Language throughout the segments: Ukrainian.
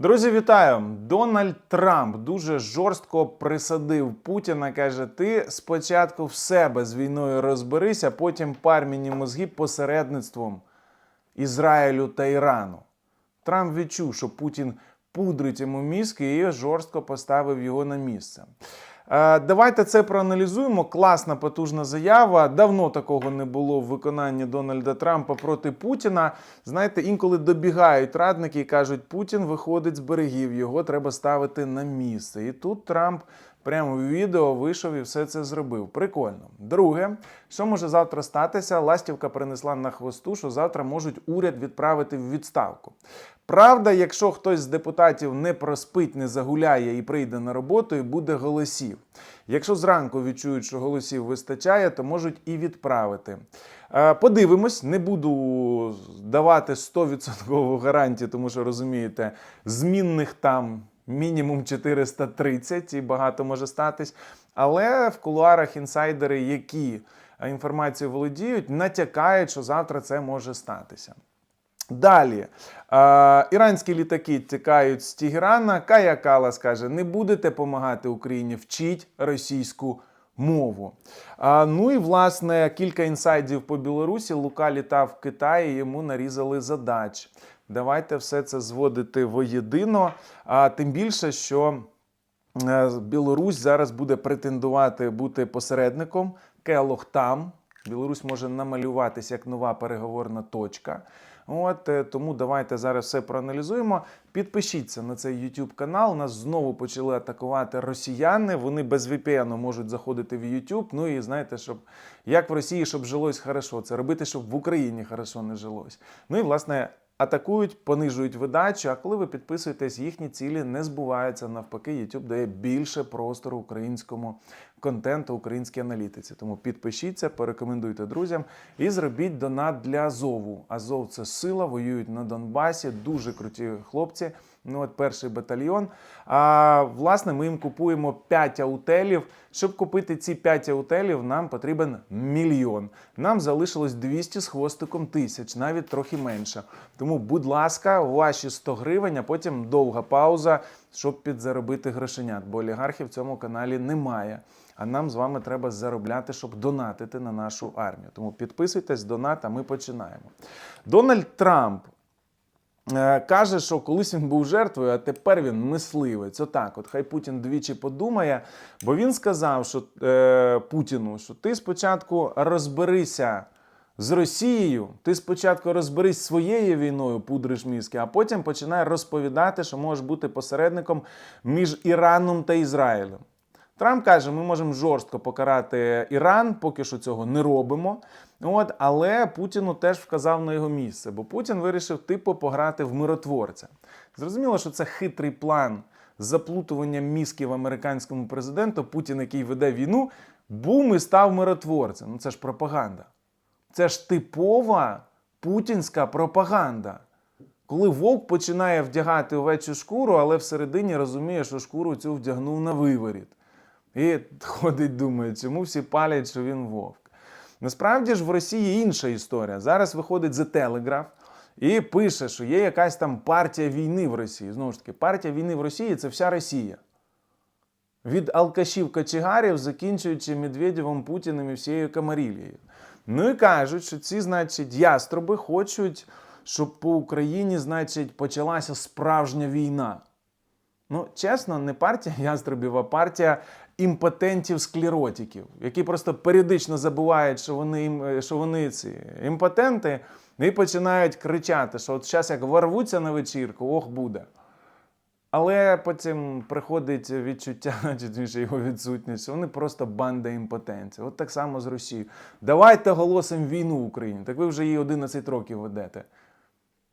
Друзі, вітаю! Дональд Трамп дуже жорстко присадив Путіна. Каже: ти спочатку в себе з війною розберися, потім пар мені мозги посередництвом Ізраїлю та Ірану. Трамп відчув, що Путін пудрить йому мізки і жорстко поставив його на місце. Е, Давайте це проаналізуємо. Класна потужна заява. Давно такого не було в виконанні Дональда Трампа проти Путіна. Знаєте, інколи добігають радники і кажуть, Путін виходить з берегів, його треба ставити на місце. І тут Трамп прямо в відео вийшов і все це зробив. Прикольно. Друге, що може завтра статися? Ластівка принесла на хвосту, що завтра можуть уряд відправити в відставку. Правда, якщо хтось з депутатів не проспить, не загуляє і прийде на роботу, і буде голосів. Якщо зранку відчують, що голосів вистачає, то можуть і відправити. Е, Подивимось, не буду давати 100% гарантії, тому що розумієте, змінних там мінімум 430 і багато може статись. Але в кулуарах інсайдери, які інформацією володіють, натякають, що завтра це може статися. Далі е, іранські літаки тікають з Тіграна. Кая Калас каже: не будете допомагати Україні, вчіть російську мову. А, ну і власне кілька інсайдів по Білорусі. Лука літав в Китаї, йому нарізали задач. Давайте все це зводити воєдино. А тим більше, що е, Білорусь зараз буде претендувати бути посередником. Келох там. Білорусь може намалюватися як нова переговорна точка. От е, тому давайте зараз все проаналізуємо. Підпишіться на цей YouTube канал. Нас знову почали атакувати росіяни. Вони без VPN можуть заходити в YouTube. Ну і знаєте, щоб як в Росії, щоб жилось хорошо. Це робити, щоб в Україні хорошо не жилось. Ну і власне. Атакують, понижують видачу. А коли ви підписуєтесь, їхні цілі не збуваються. Навпаки, YouTube дає більше простору українському контенту, українській аналітиці. Тому підпишіться, порекомендуйте друзям і зробіть донат для Азову. Азов це сила, воюють на Донбасі. Дуже круті хлопці. Ну от перший батальйон. А власне, ми їм купуємо 5 аутелів. Щоб купити ці 5 аутелів, нам потрібен мільйон. Нам залишилось 200 з хвостиком тисяч, навіть трохи менше. Тому, будь ласка, ваші 100 гривень, а потім довга пауза, щоб підзаробити грошенят. Бо олігархів в цьому каналі немає. А нам з вами треба заробляти, щоб донатити на нашу армію. Тому підписуйтесь, донат, а ми починаємо. Дональд Трамп Каже, що колись він був жертвою, а тепер він мисливець. Отак, от хай Путін двічі подумає, бо він сказав, що е, Путіну, що ти спочатку розберися з Росією, ти спочатку розберись своєю війною, пудриш мізки, а потім починай розповідати, що можеш бути посередником між Іраном та Ізраїлем. Трамп каже, ми можемо жорстко покарати Іран, поки що цього не робимо. От, але Путіну теж вказав на його місце, бо Путін вирішив типу пограти в миротворця. Зрозуміло, що це хитрий план заплутування мізків американському президенту. Путін, який веде війну, бум і став миротворцем. Ну це ж пропаганда. Це ж типова путінська пропаганда. Коли вовк починає вдягати овечу шкуру, але всередині розуміє, що шкуру цю вдягнув на виворіт. І ходить, думає, чому всі палять, що він вовк. Насправді ж в Росії інша історія. Зараз виходить The Telegraph і пише, що є якась там партія війни в Росії. Знову ж таки, партія війни в Росії це вся Росія. Від алкашів кочегарів, закінчуючи Медведєвим, Путіним і всією Камарілією. Ну і кажуть, що ці, значить, яструби хочуть, щоб по Україні, значить, почалася справжня війна. Ну, чесно, не партія яструбів, а партія імпотентів-склеротиків, які просто періодично забувають, що вони, що вони ці імпотенти, і починають кричати, що от зараз як ворвуться на вечірку, ох буде. Але потім приходить відчуття, значить, його відсутність, що вони просто банда імпотенців. От так само з Росією. Давайте оголосимо війну в Україні. Так ви вже її 11 років ведете.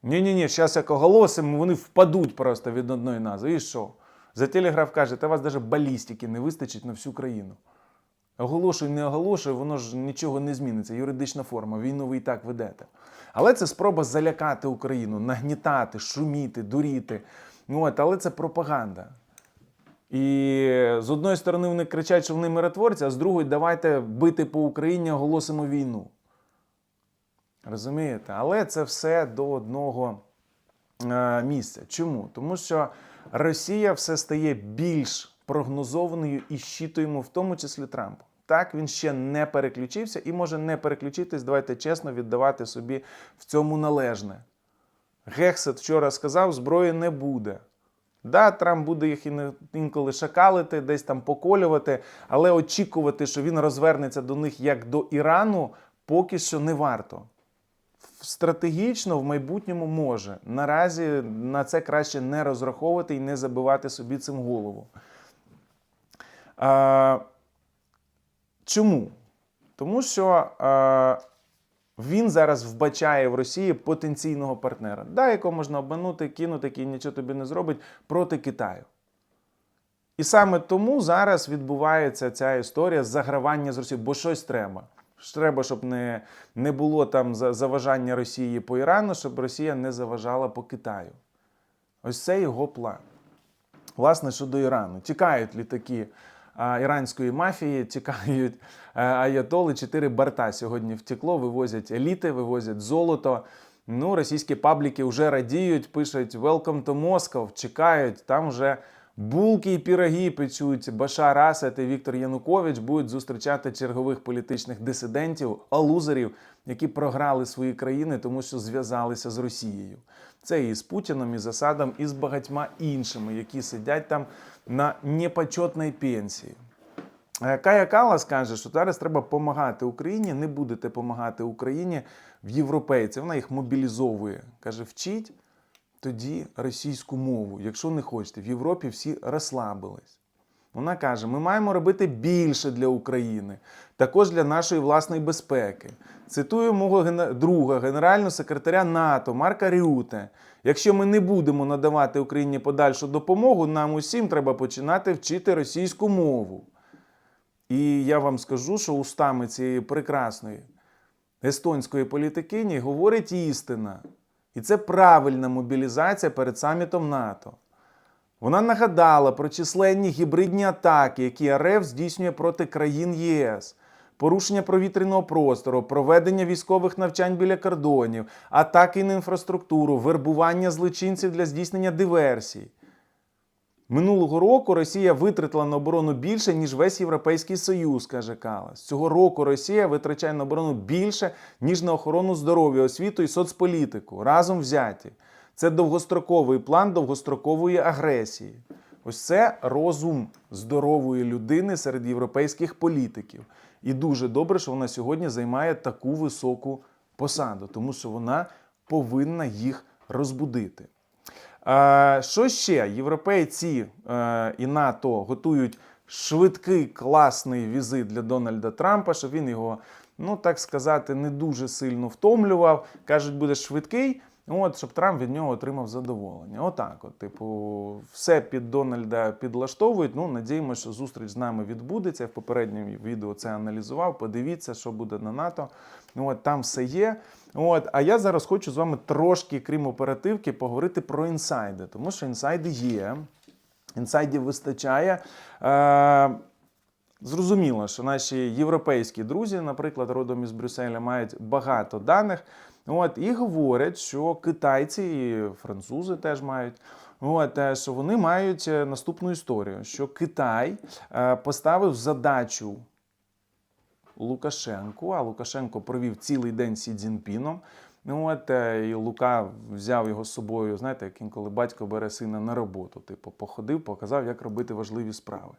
Ні-ні-ні, зараз як оголосимо, вони впадуть просто від одної назви. І що? За телеграф каже, та вас навіть балістики не вистачить на всю країну. Оголошуй, не оголошуй, воно ж нічого не зміниться. Юридична форма, війну ви і так ведете. Але це спроба залякати Україну, нагнітати, шуміти, дуріти. Ну, От, але це пропаганда. І з одної сторони вони кричать, що вони миротворці, а з другої давайте бити по Україні, оголосимо війну. Розумієте? Але це все до одного е, місця. Чому? Тому що Росія все стає більш прогнозованою і щитуємо, в тому числі Трампу. Так, він ще не переключився і може не переключитись. Давайте чесно віддавати собі в цьому належне. Гексет вчора сказав, зброї не буде. Да, Трамп буде їх інколи шакалити, десь там поколювати, але очікувати, що він розвернеться до них як до Ірану, поки що не варто. Стратегічно в майбутньому може. Наразі на це краще не розраховувати і не забивати собі цим голову. А, чому? Тому що а, він зараз вбачає в Росії потенційного партнера, да, якого можна обманути, кинути, який нічого тобі не зробить проти Китаю. І саме тому зараз відбувається ця історія загравання з Росією, бо щось треба. Треба, щоб не, не було там заважання Росії по Ірану, щоб Росія не заважала по Китаю. Ось це його план. Власне, щодо Ірану. Тікають літаки а, іранської мафії, тікають аятоли. Чотири борта сьогодні втекло, вивозять еліти, вивозять золото. Ну, російські пабліки вже радіють, пишуть Welcome to Moscow, чекають. Там вже булки і піроги печуть. Башар Асад і Віктор Янукович будуть зустрічати чергових політичних дисидентів, алузерів, які програли свої країни, тому що зв'язалися з Росією. Це і з Путіном, і з Асадом, і з багатьма іншими, які сидять там на непочетній пенсії. Е, Кая Калас каже, що зараз треба допомагати Україні, не будете допомагати Україні в європейців. Вона їх мобілізовує. Каже, вчіть тоді російську мову, якщо не хочете. В Європі всі розслабились. Вона каже: ми маємо робити більше для України, також для нашої власної безпеки. Цитую мого друга, генерального секретаря НАТО Марка Рюте. Якщо ми не будемо надавати Україні подальшу допомогу, нам усім треба починати вчити російську мову. І я вам скажу, що устами цієї прекрасної естонської політикині говорить істина. І це правильна мобілізація перед самітом НАТО. Вона нагадала про численні гібридні атаки, які РФ здійснює проти країн ЄС, порушення провітряного простору, проведення військових навчань біля кордонів, атаки на інфраструктуру, вербування злочинців для здійснення диверсій. Минулого року Росія витратила на оборону більше, ніж весь Європейський Союз, каже Калас. Цього року Росія витрачає на оборону більше, ніж на охорону здоров'я, освіту і соцполітику. Разом взяті. Це довгостроковий план довгострокової агресії. Ось це розум здорової людини серед європейських політиків. І дуже добре, що вона сьогодні займає таку високу посаду, тому що вона повинна їх розбудити. Е, Що ще? Європейці е, і НАТО готують швидкий класний візит для Дональда Трампа, щоб він його, ну так сказати, не дуже сильно втомлював. Кажуть, буде швидкий. От, щоб Трамп від нього отримав задоволення. Отак, от, типу, все під Дональда підлаштовують. Ну, надіємося, що зустріч з нами відбудеться. Я в попередньому відео це аналізував. Подивіться, що буде на НАТО. От, там все є. От, а я зараз хочу з вами трошки, крім оперативки, поговорити про інсайди, тому що інсайди є. Інсайдів вистачає. Е, Зрозуміло, що наші європейські друзі, наприклад, родом із Брюсселя, мають багато даних. От, і говорять, що китайці і французи теж мають. От, е, що вони мають е, наступну історію: що Китай е, поставив задачу Лукашенку, а Лукашенко провів цілий день Сі Цзіньпіном. Ну, от, е, і Лука взяв його з собою, знаєте, як інколи батько бере сина на роботу. Типу, походив, показав, як робити важливі справи.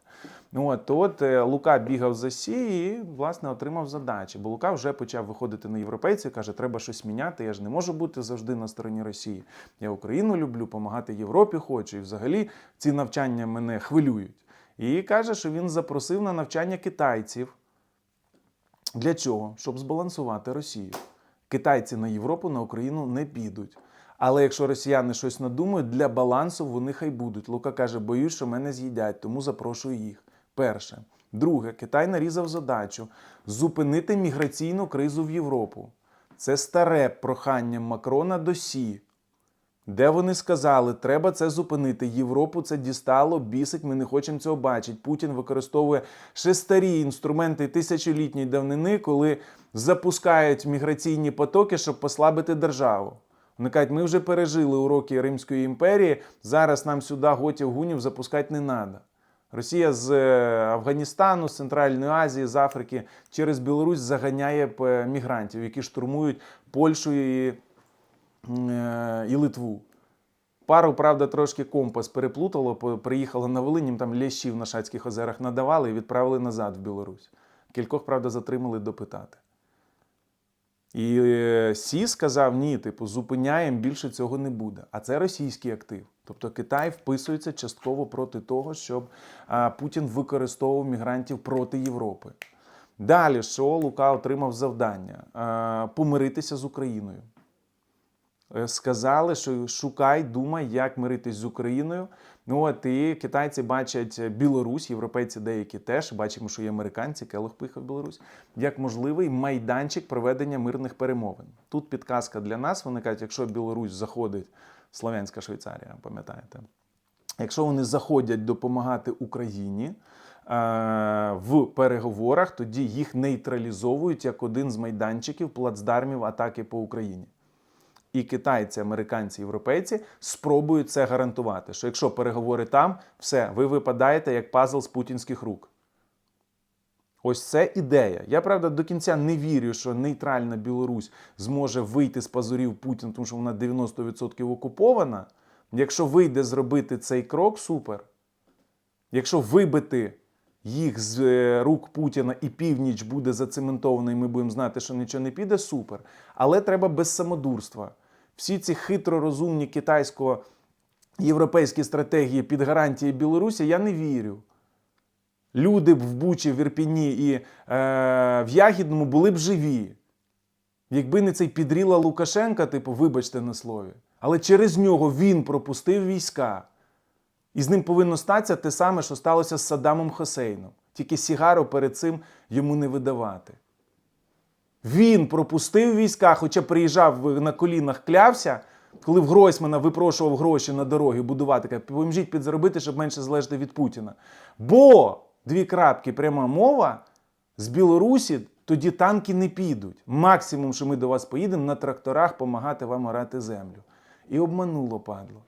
Ну, от, то от е, Лука бігав за Сі і, власне, отримав задачі. Бо Лука вже почав виходити на європейців, каже, треба щось міняти. Я ж не можу бути завжди на стороні Росії. Я Україну люблю, допомагати Європі хочу. І взагалі ці навчання мене хвилюють. І каже, що він запросив на навчання китайців. Для чого? Щоб збалансувати Росію. Китайці на Європу, на Україну не підуть. Але якщо росіяни щось надумають, для балансу вони хай будуть. Лука каже, боюсь, що мене з'їдять, тому запрошую їх. Перше. Друге, Китай нарізав задачу зупинити міграційну кризу в Європу. Це старе прохання Макрона до Сі, де вони сказали, треба це зупинити. Європу це дістало, бісить, ми не хочемо цього бачити. Путін використовує ще старі інструменти тисячолітньої давнини, коли запускають міграційні потоки, щоб послабити державу. Вони кажуть, ми вже пережили уроки Римської імперії, зараз нам сюди готів гунів запускати не треба. Росія з е, Афганістану, з Центральної Азії, з Африки через Білорусь заганяє е, мігрантів, які штурмують Польщу і, і Литву. Пару, правда, трошки компас переплутало, приїхало на Волинь, їм там лящів на Шацьких озерах надавали і відправили назад в Білорусь. Кількох, правда, затримали допитати. І е, Сі сказав: ні, типу, зупиняємо, більше цього не буде. А це російський актив. Тобто Китай вписується частково проти того, щоб Путін використовував мігрантів проти Європи. Далі, що Лука отримав завдання помиритися з Україною. Е, Сказали, що шукай, думай, як миритись з Україною. Ну от і китайці бачать Білорусь, європейці деякі теж. Бачимо, що є американці, Келох поїхав Білорусь, як можливий майданчик проведення мирних перемовин. Тут підказка для нас. Вони кажуть, якщо Білорусь заходить, Слов'янська Швейцарія, пам'ятаєте? Якщо вони заходять допомагати Україні е, в переговорах, тоді їх нейтралізовують як один з майданчиків плацдармів атаки по Україні. І китайці, американці, європейці спробують це гарантувати. Що якщо переговори там, все, ви випадаєте як пазл з путінських рук. Ось це ідея. Я правда до кінця не вірю, що нейтральна Білорусь зможе вийти з пазурів Путіна, тому що вона 90% окупована. Якщо вийде зробити цей крок, супер. Якщо вибити їх з е, рук Путіна і північ буде зацементована, і ми будемо знати, що нічого не піде, супер. Але треба без самодурства. Всі ці хитро розумні китайсько-європейські стратегії під гарантії Білорусі я не вірю. Люди б в Бучі, в Ірпіні і е, в Ягідному були б живі. Якби не цей підріла Лукашенка, типу, вибачте на слові. Але через нього він пропустив війська. І з ним повинно статися те саме, що сталося з Саддамом Хосейном. Тільки Сігару перед цим йому не видавати. Він пропустив війська, хоча приїжджав на колінах, клявся, коли в Гройсмана випрошував гроші на дороги будувати, каже, поможіть підзаробити, щоб менше залежати від Путіна. Бо дві крапки, пряма мова з Білорусі тоді танки не підуть. Максимум, що ми до вас поїдемо на тракторах допомагати вам орати землю. І обмануло падло.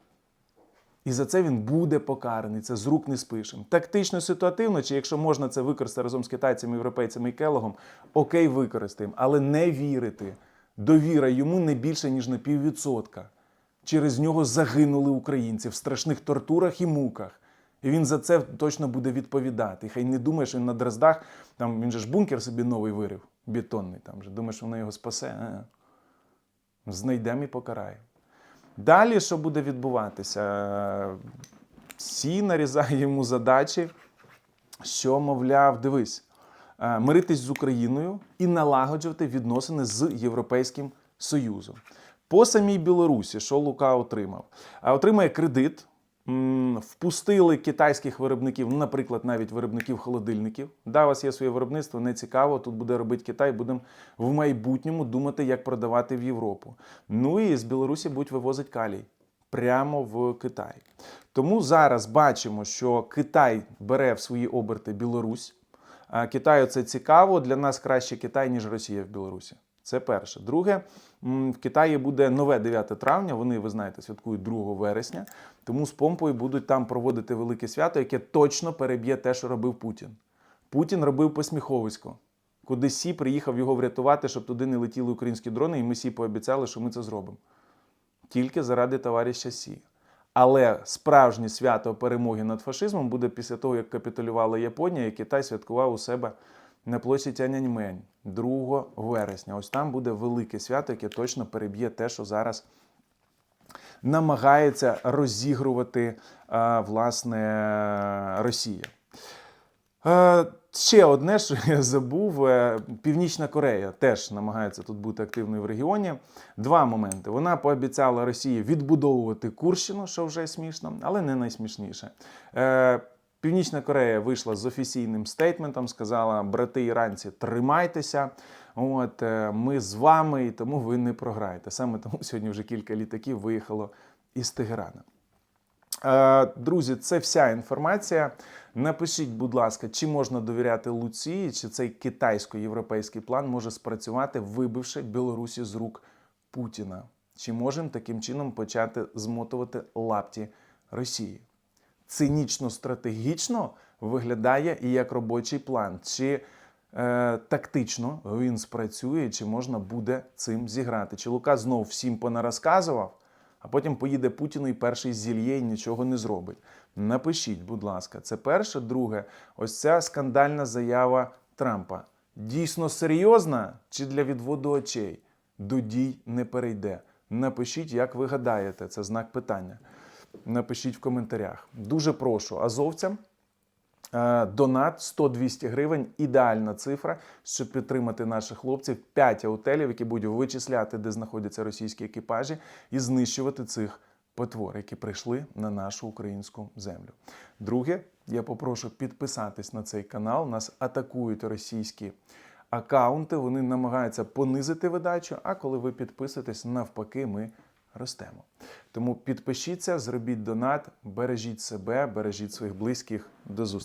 І за це він буде покараний. Це з рук не спишемо. Тактично ситуативно, чи якщо можна це використати разом з китайцями, європейцями і Келогом, окей, використаємо, але не вірити. Довіра йому не більше, ніж на піввідсотка. Через нього загинули українці в страшних тортурах і муках. І він за це точно буде відповідати. І хай не думає, що він на дроздах, там він же ж бункер собі новий вирив, бетонний. Там же думає, що воно його спасе. Е. Знайдемо і покараємо. Далі, що буде відбуватися? Сі нарізає йому задачі, що, мовляв, дивись, е, миритись з Україною і налагоджувати відносини з Європейським Союзом. По самій Білорусі, що Лука отримав? А Отримає кредит. Впустили китайських виробників, наприклад, навіть виробників холодильників. Да, у вас є своє виробництво, не цікаво. Тут буде робити Китай. Будемо в майбутньому думати, як продавати в Європу. Ну і з Білорусі будуть вивозити калій прямо в Китай. Тому зараз бачимо, що Китай бере в свої оберти Білорусь. Китаю це цікаво. Для нас краще Китай, ніж Росія в Білорусі. Це перше. Друге, в Китаї буде нове 9 травня. Вони, ви знаєте, святкують 2 вересня. Тому з помпою будуть там проводити велике свято, яке точно переб'є те, що робив Путін. Путін робив посміховисько, куди Сі приїхав його врятувати, щоб туди не летіли українські дрони, і ми Сі пообіцяли, що ми це зробимо. Тільки заради товариша Сі. Але справжнє свято перемоги над фашизмом буде після того, як капітулювала Японія, і Китай святкував у себе на площі Тяньаньмень 2 вересня. Ось там буде велике свято, яке точно переб'є те, що зараз намагається розігрувати власне Росія. Е, Ще одне, що я забув: е, Північна Корея теж намагається тут бути активною в регіоні. Два моменти. Вона пообіцяла Росії відбудовувати Курщину, що вже смішно, але не найсмішніше. Північна Корея вийшла з офіційним стейтментом, сказала: брати іранці, тримайтеся. От е, ми з вами, і тому ви не програєте. Саме тому сьогодні вже кілька літаків виїхало із Тегерана. Е, Друзі, це вся інформація. Напишіть, будь ласка, чи можна довіряти Луції, чи цей китайсько-європейський план може спрацювати, вибивши Білорусі з рук Путіна. Чи можемо таким чином почати змотувати лапті Росії? Цинічно стратегічно виглядає і як робочий план. Чи е, тактично він спрацює, чи можна буде цим зіграти? Чи Лука знов всім понарозказував, а потім поїде Путіну і перший зільє і нічого не зробить? Напишіть, будь ласка, це перше. Друге, ось ця скандальна заява Трампа. Дійсно серйозна чи для відводу очей? До дій не перейде. Напишіть, як ви гадаєте, це знак питання. Напишіть в коментарях. Дуже прошу азовцям. Е, Донат 100-200 гривень ідеальна цифра, щоб підтримати наших хлопців. 5 аутелів, які будуть вичисляти, де знаходяться російські екіпажі, і знищувати цих потвор, які прийшли на нашу українську землю. Друге, я попрошу підписатись на цей канал. Нас атакують російські акаунти. Вони намагаються понизити видачу. А коли ви підписуєтесь, навпаки, ми ростемо. Тому підпишіться, зробіть донат, бережіть себе, бережіть своїх близьких. До зустрічі.